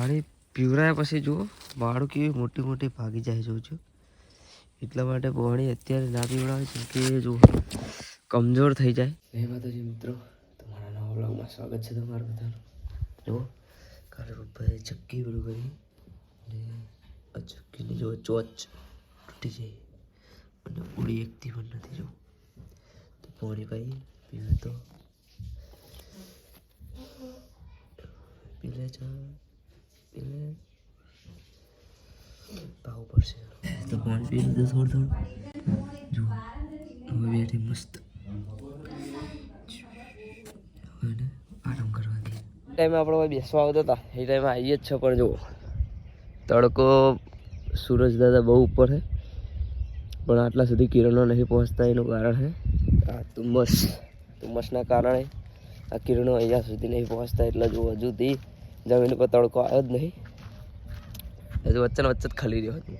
પાણી પીવરાયા પછી જુઓ વાળું કેવી મોટી મોટી ભાગી જાય છું એટલા માટે પાણી અત્યારે ના પીવડાવે છે કે જુઓ, કમજોર થઈ જાય. જય માતાજી મિત્રો, તમારા નવા બ્લોગમાં સ્વાગત છે તમારું બધાનું. જુઓ, કાલે પપ્પાએ ચક્કી પેલું કરી. અને ચક્કીની જો ચોચ તૂટી જાય અને ઉડી એકથી પણ નથી જવું તો પાણી પાઈ, પીવે તો. પીલે છે પીલે પડશે તો લીધું થોડું થોડું. જુઓ હવે બેઠી મસ્ત. આરામ કરવા દે ટાઈમે આપણે બેસવા આવતા હતા. એ ટાઈમે આવીએ જ છે પણ જુઓ. તડકો સૂરજ દાદા બહુ ઉપર છે. પણ આટલા સુધી કિરણો નહીં પહોંચતા એનું કારણ છે. આ તુમ્મસ ધુમ્મસના કારણે આ કિરણો અહીંયા સુધી નહીં પહોંચતા. એટલે જો હજુથી જમીન ઉપર તડકો આવ્યો જ નહીં. હજુ વચ્ચે વચ્ચે જ ખલી રહ્યો હતો.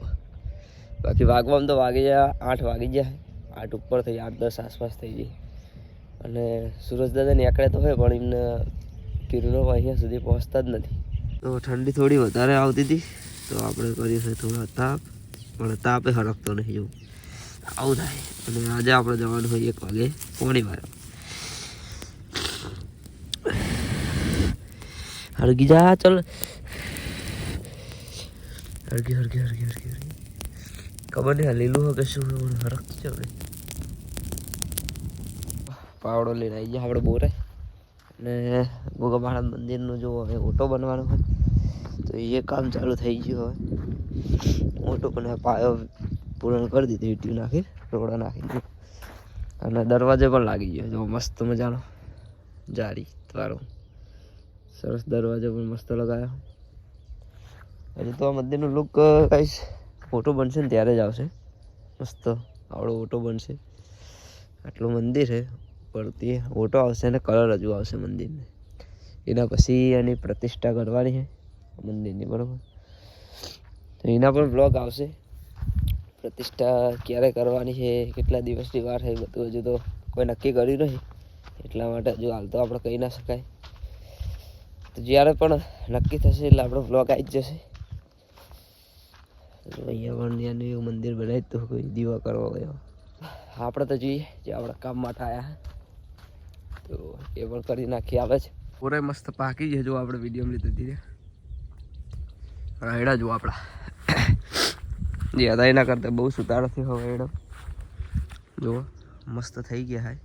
બાકી વાગવામાં તો વાગી જાય આઠ વાગી જાય આઠ ઉપર થઈ, આઠ દસ આસપાસ થઈ જાય અને સૂરજ દાદા નીકળે તો હોય, પણ એમને કિરણો અહીંયા સુધી પહોંચતા જ નથી. તો ઠંડી થોડી વધારે આવતી હતી. તો આપણે કરીએ છીએ થોડો તાપ. પણ તાપે હરકતો નહીં જવું આવું થાય. અને આજે આપણે જવાનું હોય એક વાગે, પોણી વાર હરગી જા ચલ હળગી હરગી હળગી હળગી હળગી ખબર નહીં લીલું હોય કે શું હોય મને હરક છે હવે પાવડો લઈને આવી ગયા આપણે બોરે અને ગોગા મંદિરનું જો હવે ઓટો બનવાનો હોય તો એ કામ ચાલુ થઈ ગયું હવે ઓટો પણ પાયો પૂરણ કરી દીધું ઈટ્યું નાખી રોડા નાખી દીધું અને દરવાજે પણ લાગી ગયો જો મસ્ત મજાનો જારી દ્વારો સરસ દરવાજો પણ મસ્ત લગાવ્યો હજુ તો આ મંદિરનું લુક કાંઈ ફોટો બનશે ને ત્યારે જ આવશે. મસ્ત, આવડો ઓટો બનશે. આટલું મંદિર છે પરથી ઓટો આવશે અને કલર હજુ આવશે મંદિરને. એના પછી એની પ્રતિષ્ઠા કરવાની છે મંદિરની, બરાબર? તો એના પણ બ્લોગ આવશે. પ્રતિષ્ઠા ક્યારે કરવાની છે, કેટલા દિવસની વાર છે બધું હજુ તો કોઈ નક્કી કર્યું નથી એટલા માટે હજુ હાલ તો આપણે કહી ના શકાય. તો જ્યારે પણ નક્કી થશે એટલે આપણો બ્લોગ આવી જ જશે. અહીંયા પણ એવું મંદિર બનાવી તો કોઈ દીવા કરવા ગયો. આપણે તો જોઈએ જે આપણા કામ માટે આવ્યા તો એ પણ કરી નાખી આવે છે પૂરે મસ્ત પાકી છે જો આપણે વીડિયો લીધી હતી રાયડા જો આપણા. જે હતા એના કરતાં બહુ સુધારો થયો હવે એડમ જુઓ મસ્ત થઈ ગયા હાય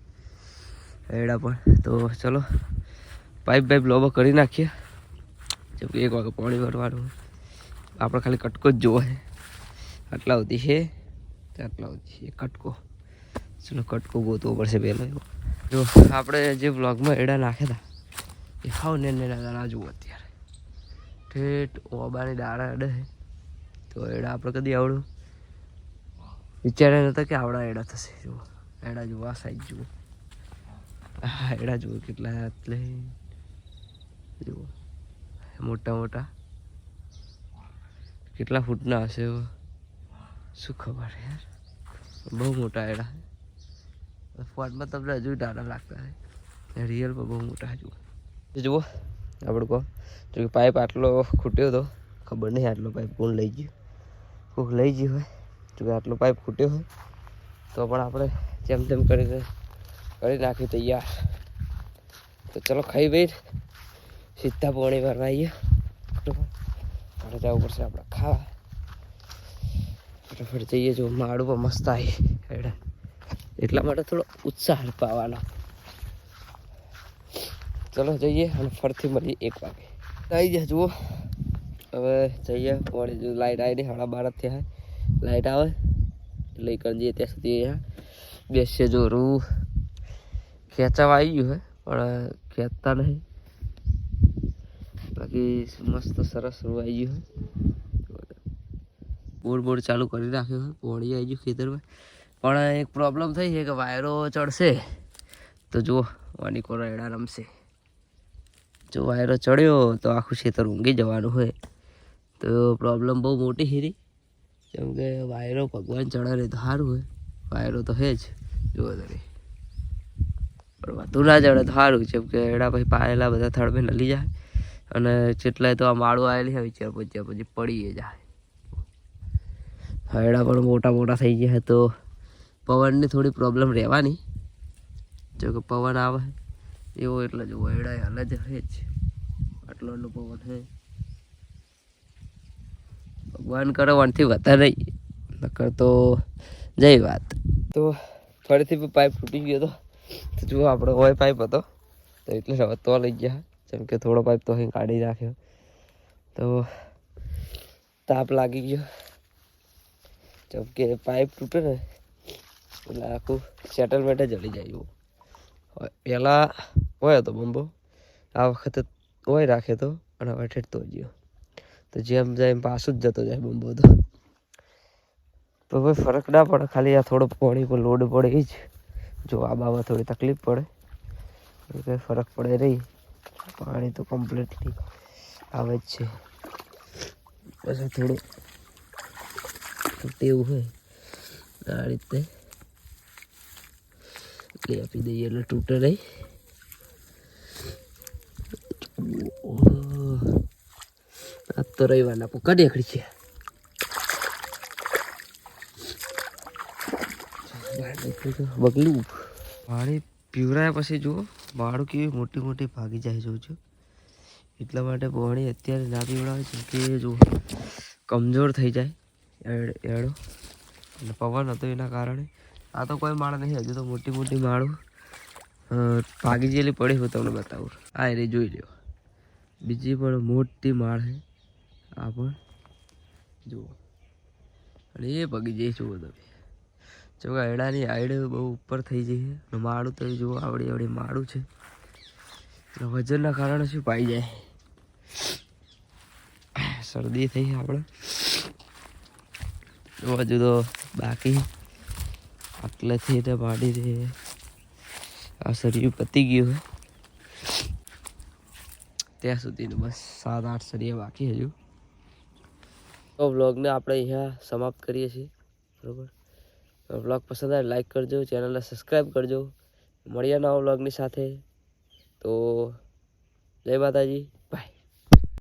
એડા પણ. તો ચલો પાઇપ પાઇપ લોબો કરી નાખીએ. જેમ કે એક વાગે પાણી ભરવાનું. આપણે ખાલી કટકો જ જોવો છે. આટલા સુધી છે. આટલા સુધી છે. કટકો. ચલો, કટકો ગોતવો પડશે પહેલો એવો. જો, આપણે જે બ્લોગમાં એડા નાખ્યા હતા એ હાવ ને દાણા જુઓ અત્યારે. ઠેઠ ઓબાની દાડા અડે તો એડા આપણે કદી આવડું વિચાર્યા નતા કે આવડા એડા થશે. જુઓ. એડા જુઓ, આ સાઈઝ જુઓ. હા એડા જુઓ કેટલા એટલે જુઓ. મોટા મોટા કેટલા ફૂટના હશે શું ખબર યાર? બહુ મોટા એડા ફોનમાં તમને હજુ ડાડા લાગતા હોય રિયલમાં બહુ મોટા હજુ જુઓ. આપણે કહો જો કે પાઇપ આટલો ખૂટ્યો હતો ખબર નહીં આટલો પાઇપ કોણ લઈ ગયો. કોક લઈ ગયું હોય, જો કે આટલો પાઇપ ખૂટ્યો હોય, તો પણ આપણે જેમ તેમ કરીને, કરી નાખી તૈયાર. તો ચલો ખાઈ ભાઈ સીધા પોણી ભરવા આવીએ. આપણે જવું પડશે આપણે ખાવા. ફટાફટ જઈએ, જો માળું પણ મસ્ત આવી. એડા એટલા માટે થોડો ઉત્સાહ પાવાનો ચલો જઈએ અને ફરીથી મળીએ એક વાગે. આવી જાય જુઓ. હવે જઈએ. પોણી જો લાઈટ આવી નહીં સાડા બાર થયા. લાઈટ આવે. એટલે કરી જઈએ ત્યાં સુધી બેસીએ. જો રૂ ખેંચાવા આવી ગયું હે, પણ ખેંચતા નહીં. બાકી મસ્ત સરસ રૂ આવી ગયું બોર બોર્ડ ચાલુ કરી રાખ્યો હોય પોણી આવી ગયું ખેતરમાં. પણ એક પ્રોબ્લેમ થઈ છે કે વાયરો ચડશે. તો જુઓ વાની કોરાયડા રમશે. જો વાયરો ચડ્યો, તો આખું ખેતર ઊંઘી જવાનું હોય. તો પ્રોબ્લેમ બહુ મોટી હીરી કેમ કે વાયરો ભગવાન ચડાવે તો સારું હોય. વાયરો તો હે જ. જુઓ તમે. પણ વધુ ના ચડે તો સારું, કેમ કે એડા પછી પાયેલા બધા થડમે નલી જાય. અને જેટલાય તો આ માળું આવેલી હોય ચાર પછી પછી પડી જાય હરડા પણ મોટા મોટા થઈ ગયા તો પવનની થોડી પ્રોબ્લેમ રહેવાની. જો કે પવન આવે, એવો એટલે જો હરડા હાલ જ રહે જ. એટલો પવન હે. ભગવાન કરે, વનથી વધારે નહીં. નકર તો જય વાત. તો ફરીથી પાઇપ ફૂટી ગયો હતો તો જુઓ આપણો હોય પાઇપ હતો, તો એટલે હવે લઈ ગયા. જેમ કે થોડો પાઇપ તો અહીં કાઢી નાખ્યો. તો તાપ લાગી ગયો. જેમ કે પાઇપ તૂટે ને, એટલે આખું સેટલમેન્ટ જ જલી જાય એવું. હોય પહેલાં હોય હતો બંબો, આ વખતે હોય રાખ્યો તો અને હવે ઠેઠતો ગયો. તો જેમ જાય એમ પાછું જ જતો જાય બંબો તો. તો કોઈ ફરક ના પડે, ખાલી આ થોડો પાણી પર લોડ પડે એ જ. જો આ બાબત થોડી તકલીફ પડે. એ કંઈ ફરક પડે નહીં. પાણી તો કમ્પ્લીટલી આવે જ છે. પછી થોડું તેવું હોય આ રીતે એટલે આપી દઈએ. એટલે તૂટે નહીં. આ તો રવિવારના પોકા દેખડી છે. બગલું. પાણી પીવરાયા પછી જુઓ. વાળું કેવી મોટી મોટી ભાગી જાય છું એટલા માટે પાણી અત્યારે ના પીવડાવે છે કે જો કમજોર થઈ જાય. એડો અને પવન હતો એના કારણે. આ તો કોઈ માળ નહીં, હજુ તો મોટી મોટી માળું ભાગી જેલી પડી હું તમને બતાવું. આ એ જોઈ લ્યો. બીજી પણ મોટી માળ છે. આ પણ, જુઓ. અને એ ભાગી જઈ જુઓ તમે. જો કે અડાની હાઈડ બહુ ઉપર થઈ જઈ અને માળું તો જુઓ આવડી આવડી માળું છે. એટલે વજનના કારણે શું પાઈ જાય? શરદી થઈ આપણે હજુ તો બાકી આટલેથી તો રે આ સરિયું પતી ગયું ત્યાં સુધીનું બસ સાત આઠ સરિયા બાકી હજુ. તો વ્લોગને આપણે અહીંયા સમાપ્ત કરીએ છીએ. બરોબર? વ્લોગ પસંદ આવે લાઈક કરજો ચેનલને સબસ્ક્રાઈબ કરજો. મળીએ નવા વ્લોગની સાથે. તો જય માતાજી.